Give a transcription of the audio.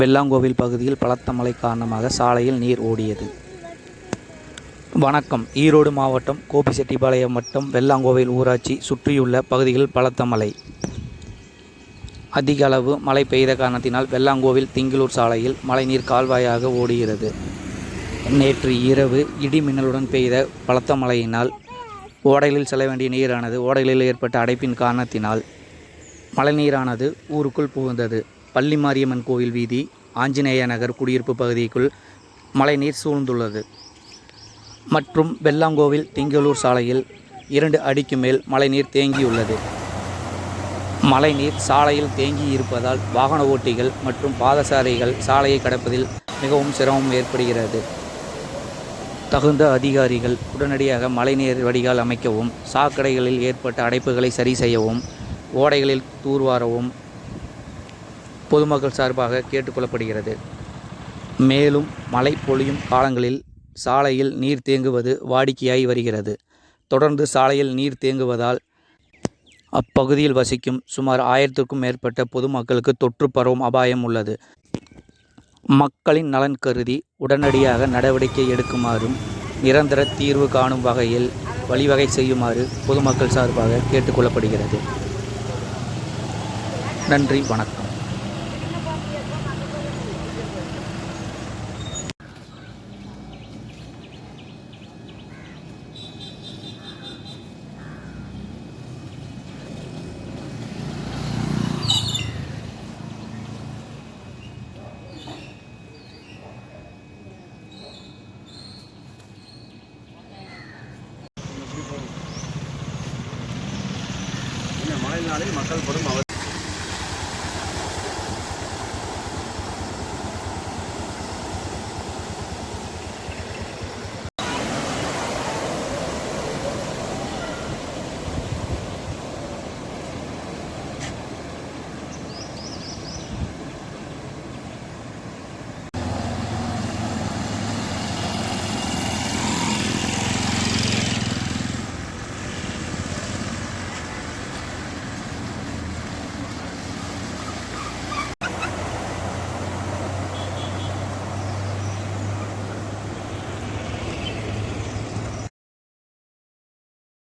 வெள்ளாங்கோவில் பகுதியில் பலத்த மழை காரணமாக சாலையில் நீர் ஓடியது. வணக்கம். ஈரோடு மாவட்டம் கோபிசெட்டிபாளையம் வட்டம் வெள்ளாங்கோவில் ஊராட்சி சுற்றியுள்ள பகுதியில் பலத்த மழை. அதிக அளவு மழை பெய்த காரணத்தினால் வெள்ளாங்கோவில் திங்களூர் சாலையில் மழைநீர் கால்வாயாக ஓடுகிறது நேற்று இரவு இடி மின்னலுடன் பெய்த பலத்த மழையினால் ஓடைகளில் செல்ல வேண்டிய நீரானது ஓடைகளில் ஏற்பட்ட அடைப்பின் காரணத்தினால் மழைநீரானது ஊருக்குள் புகுந்தது. பள்ளி மாரியம்மன் கோவில் வீதி ஆஞ்சநேய நகர் குடியிருப்பு பகுதிக்குள் மழைநீர் சூழ்ந்துள்ளது. மற்றும் வெள்ளாங்கோவில் திங்களூர் சாலையில் இரண்டு அடிக்கு மேல் மழைநீர் தேங்கியுள்ளது. மழைநீர் சாலையில் தேங்கி இருப்பதால் வாகன ஓட்டிகள் மற்றும் பாதசாரிகள் சாலையை கடப்பதில் மிகவும் சிரமம் ஏற்படுகிறது. தகுந்த அதிகாரிகள் உடனடியாக மழைநீர் வடிகால் அமைக்கவும் சாக்கடைகளில் ஏற்பட்ட அடைப்புகளை சரி செய்யவும் ஓடைகளில் தூர்வாரவும் பொதுமக்கள் சார்பாக கேட்டுக்கொள்ளப்படுகிறது. மேலும் மழை பொழியும் காலங்களில் சாலையில் நீர் தேங்குவது வாடிக்கையாகி வருகிறது. தொடர்ந்து சாலையில் நீர் தேங்குவதால் அப்பகுதியில் வசிக்கும் சுமார் ஆயிரத்திற்கும் மேற்பட்ட பொதுமக்களுக்கு தொற்று பரவும் அபாயம் உள்ளது. மக்களின் நலன் கருதி உடனடியாக நடவடிக்கை எடுக்குமாறும் நிரந்தர தீர்வு காணும் வகையில் வழிவகை செய்யுமாறு பொதுமக்கள் சார்பாக கேட்டுக்கொள்ளப்படுகிறது. நன்றி வணக்கம். மழையினாலே மக்கள் படும் அவர்